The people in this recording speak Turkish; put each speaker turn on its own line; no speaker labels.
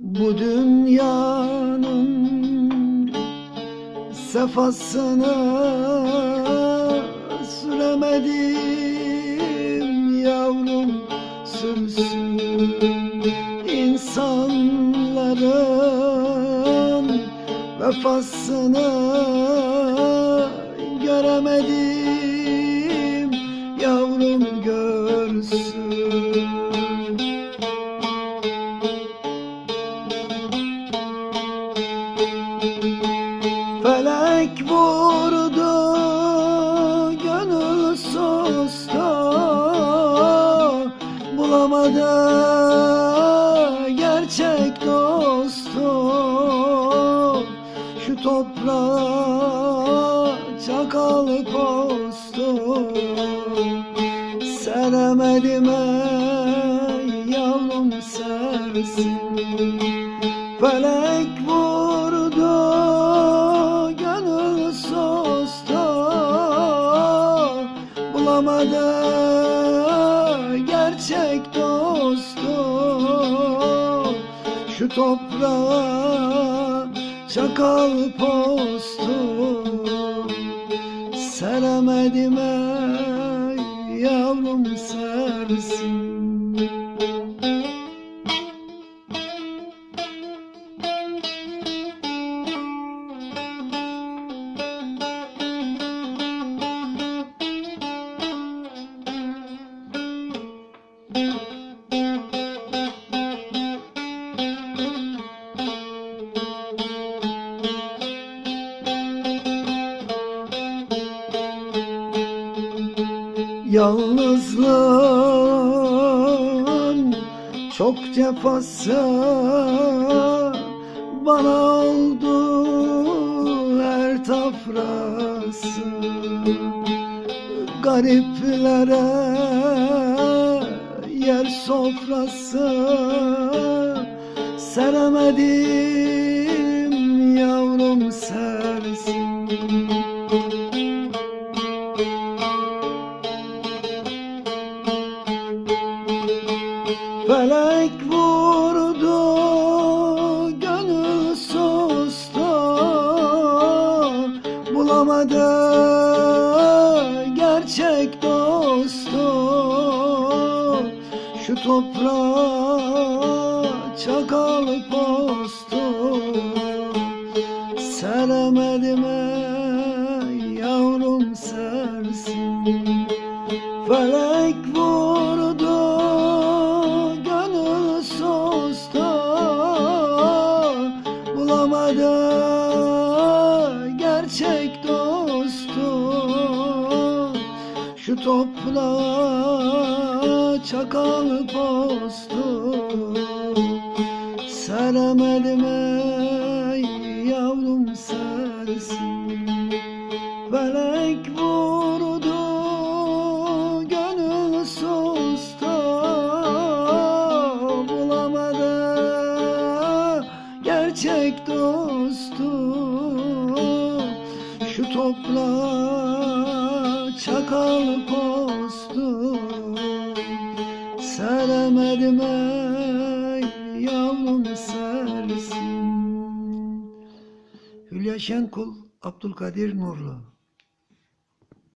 Bu dünyanın sefasını süremedim yavrum. Sürsün insanların vefasını göremedim Şu toprağa çakal postu. Seremedim ey yavrum sersin Felek vurdu gönül sustu Bulamadı gerçek dostu. Şu toprağa çakal postu Seremedim ey yavrum sersin Yalnızlığın çok cefası bana oldu her tafrası. Gariplere yer sofrası Seremedim yavrum sersin Bulamadı gerçek dostu Şu toprağa çakal postu Seremedim yavrum sersin Felek vurdu gönül sustu. Bulamadı gerçek Şu toprağa çakal postu Seremedim ey yavrum sersin Felek vurdu gönül sustu Bulamadı gerçek dostu Şu toprağa çakal postu Seremedim ey yavrum sersin. Hülya Şenkul, Abdülkadir Nurlu